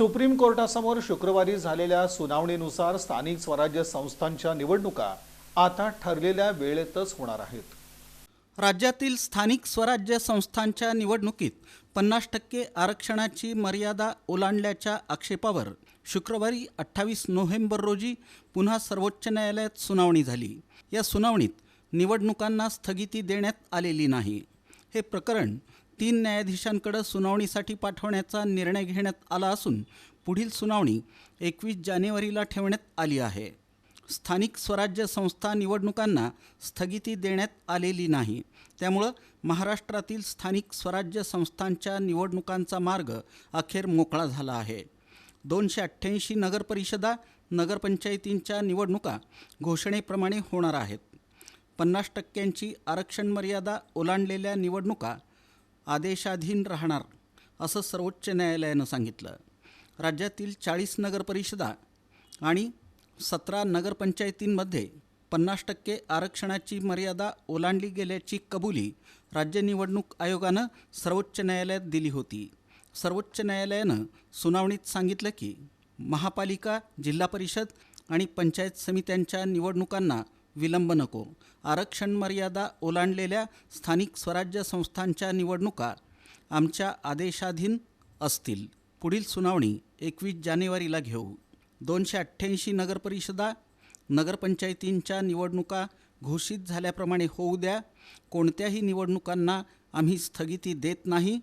Supreme कोर्टासमोर शुक्रवारी झालेल्या सुनावणीनुसार स्थानिक स्वराज्य संस्थांच्या निवडणुका आता ठरलेल्या वेळेतच होणार आहेत. राज्यातील स्थानिक स्वराज्य संस्थांच्या निवडणुकीत पन्नास टक्के आरक्षणाची मर्यादा ओलांडल्याच्या आक्षेपावर शुक्रवारी अठ्ठावीस नोव्हेंबर रोजी पुन्हा सर्वोच्च न्यायालयात सुनावणी झाली. या सुनावणीत निवडणुकांना स्थगिती देण्यात आलेली नाही. हे प्रकरण तीन न्यायाधीशांकडे सुनावणीसाठी पाठवण्याचा निर्णय घेण्यात आला असून पुढील सुनावणी एकवीस जानेवारीला ठेवण्यात आली आहे. स्थानिक स्वराज्य संस्था निवडणुकांना स्थगिती देण्यात आलेली नाही. त्यामुळं महाराष्ट्रातील स्थानिक स्वराज्य संस्थांच्या निवडणुकांचा मार्ग अखेर मोकळा झाला आहे. दोनशे अठ्ठ्याऐंशी नगरपरिषदा नगरपंचायतींच्या निवडणुका घोषणेप्रमाणे होणार आहेत. पन्नास टक्क्यांची आरक्षण मर्यादा ओलांडलेल्या निवडणुका आदेशाधीन राहणार असं सर्वोच्च न्यायालयानं सांगितलं. राज्यातील चाळीस नगरपरिषदा आणि सतरा नगरपंचायतींमध्ये पन्नास टक्के आरक्षणाची मर्यादा ओलांडली गेल्याची कबुली राज्य निवडणूक आयोगानं सर्वोच्च न्यायालयात दिली होती. सर्वोच्च न्यायालयानं सुनावणीत सांगितलं की महापालिका जिल्हा परिषद आणि पंचायत समित्यांच्या निवडणुकांना विलंब नको. आरक्षण मर्यादा ओलांडलेल्या स्थानिक स्वराज्य संस्थांच्या निवडणुका आमच्या आदेशाधीन असतील. पुढील सुनावणी एकवीस जानेवारीला घेऊ. दोनशे अठ्ठ्याऐंशी नगरपरिषदा नगरपंचायतींच्या निवडणुका घोषित झाल्याप्रमाणे होऊ द्या. कोणत्याही निवडणुकांना आम्ही स्थगिती देत नाही.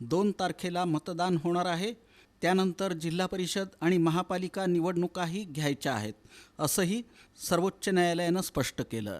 दोन तारखेला मतदान होणार आहे. त्यानंतर जिल्हा परिषद आणि महापालिका निवडणुकाही घ्यायच्या आहेत असंही सर्वोच्च न्यायालयानं स्पष्ट केलं.